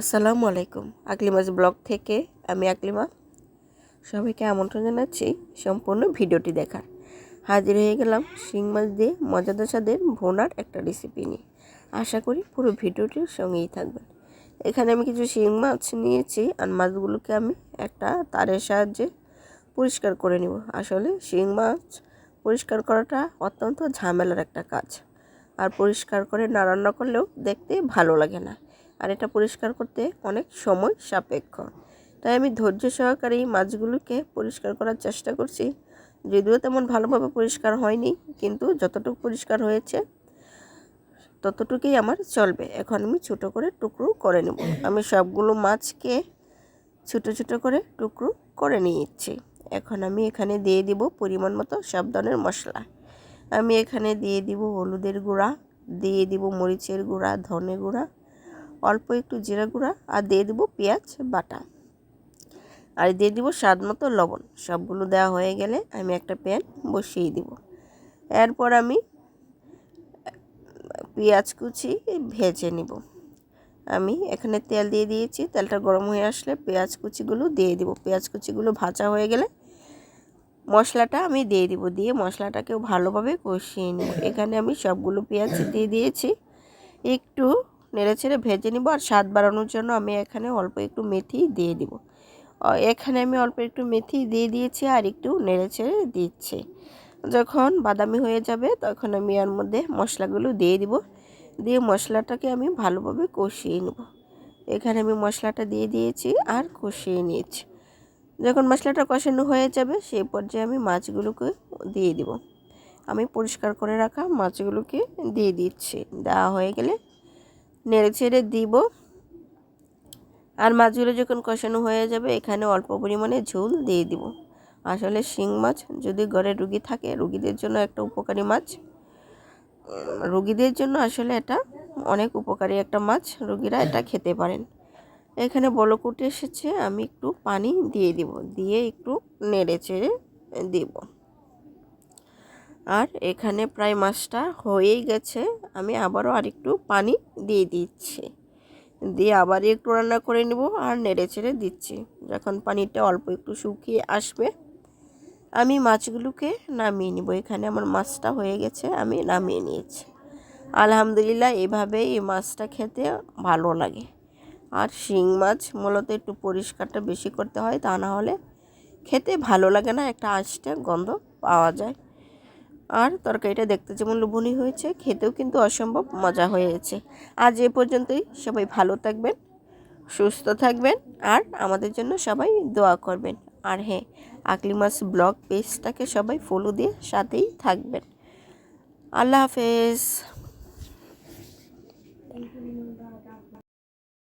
আসসালামু আলাইকুম। আকলিমাস ব্লগ থেকে আমি আকলিমা। সবাইকে আমন্ত্রণ জানাচ্ছি সম্পূর্ণ ভিডিওটি দেখার। হাজির হয়ে গেলাম শিং মাছ দিয়ে মজাদার স্বাদের ভোনার একটা রেসিপি নিয়ে। আশা করি পুরো ভিডিওটির সঙ্গেই থাকবেন। এখানে আমি কিছু শিং মাছ নিয়েছি আর মাছগুলোকে আমি একটা তারের সাহায্যে পরিষ্কার করে নিব। আসলে শিং মাছ পরিষ্কার করাটা অত্যন্ত ঝামেলার একটা কাজ। আর পরিষ্কার করে না রান্না করলেও দেখতে ভালো লাগে না। আর এটা পরিষ্কার করতে অনেক সময় সাপেক্ষ। তাই আমি ধৈর্য সহকারে এই মাছগুলোকে পরিষ্কার করার চেষ্টা করছি। যদিও তেমন ভালোভাবে পরিষ্কার হয়নি, কিন্তু যতটুকু পরিষ্কার হয়েছে, ততটুকুই আমার চলবে। এখন আমি ছোটো করে টুকরো করে নেব। আমি সবগুলো মাছকে ছোটো ছোটো করে টুকরো করে নিয়েছি। এখন আমি এখানে দিয়ে দিব পরিমাণ মতো সব ধরনের মশলা। আমি এখানে দিয়ে দিব হলুদের গুঁড়া, দিয়ে দিব মরিচের গুঁড়া, ধনে গুঁড়া অল্প একটু জিরা গুঁড়া আর দিয়ে দেবো পেঁয়াজ বাটা। আর দিয়ে দিব স্বাদ মতো লবণ। সবগুলো দেওয়া হয়ে গেলে আমি একটা প্যান বসিয়ে দিব। এরপর আমি পেঁয়াজ কুচি ভেজে নিব। আমি এখানে তেল দিয়ে দিয়েছি। তেলটা গরম হয়ে আসলে পেঁয়াজ কুচিগুলো দিয়ে দিব। পেঁয়াজ কুচিগুলো ভাজা হয়ে গেলে মশলাটা আমি দিয়ে দিব। দিয়ে মশলাটাকেও ভালোভাবে কষিয়ে নিব। এখানে আমি সবগুলো পেঁয়াজ দিয়ে দিয়েছি। একটু নেড়ে ছেড়ে ভেজে নিব আর স্বাদ বাড়ানোর জন্য আমি এখানে অল্প একটু মেথি দিয়ে দিব। এখানে আমি অল্প একটু মেথি দিয়ে দিয়েছি আর একটু নেড়ে ছেড়ে দিচ্ছি। যখন বাদামি হয়ে যাবে তখন আমি এর মধ্যে মশলাগুলো দিয়ে দিব। দিয়ে মশলাটাকে আমি ভালোভাবে কষিয়ে নেব। এখানে আমি মশলাটা দিয়ে দিয়েছি আর কষিয়ে নিয়েছি। যখন মশলাটা কষানো হয়ে যাবে সেই পর্যায়ে আমি মাছগুলোকে দিয়ে দিব। আমি পরিষ্কার করে রাখা মাছগুলোকে দিয়ে দিচ্ছি। দেওয়া হয়ে গেলে নেড়ে ছেড়ে দিব। আর মাছগুলো যখন কষানো হয়ে যাবে, এখানে অল্প পরিমাণে ঝোল দিয়ে দিব। আসলে শিং মাছ যদি ঘরে রুগী থাকে, রুগীদের জন্য একটা উপকারী মাছ। রুগীদের জন্য আসলে এটা অনেক উপকারী একটা মাছ। রুগীরা এটা খেতে পারেন। এখানে বলকুটে এসেছে, আমি একটু পানি দিয়ে দিব। দিয়ে একটু নেড়ে চেড়ে দিব। আর এখানে প্রায় মাছটা হয়েই গেছে। আমি আবারও আরেকটু পানি দিয়ে দিচ্ছি। দিয়ে আবার একটু রান্না করে নেব আর নেড়ে চেড়ে দিচ্ছি। যখন পানিটা অল্প একটু শুকিয়ে আসবে, আমি মাছগুলোকে নামিয়ে নিব। এখানে আমার মাছটা হয়ে গেছে, আমি নামিয়ে নিয়েছি। আলহামদুলিল্লাহ এভাবে এই মাছটা খেতে ভালো লাগে। আর শিং মাছ মূলত একটু পরিষ্কারটা বেশি করতে হয়, তা না হলে খেতে ভালো লাগে না, একটা আঁচটা গন্ধ পাওয়া যায়। আর তরকারিটা দেখতে যেমন লোভনীয় হয়েছে, খেতেও কিন্তু অসম্ভব মজা হয়েছে। আজ এ পর্যন্তই। সবাই ভালো থাকবেন, সুস্থ থাকবেন আর আমাদের জন্য সবাই দোয়া করবেন। আর হ্যাঁ আকলিমাস ব্লগ পেজটাকে সবাই ফলো দিয়ে সাথেই থাকবেন। আল্লাহ হাফেজ।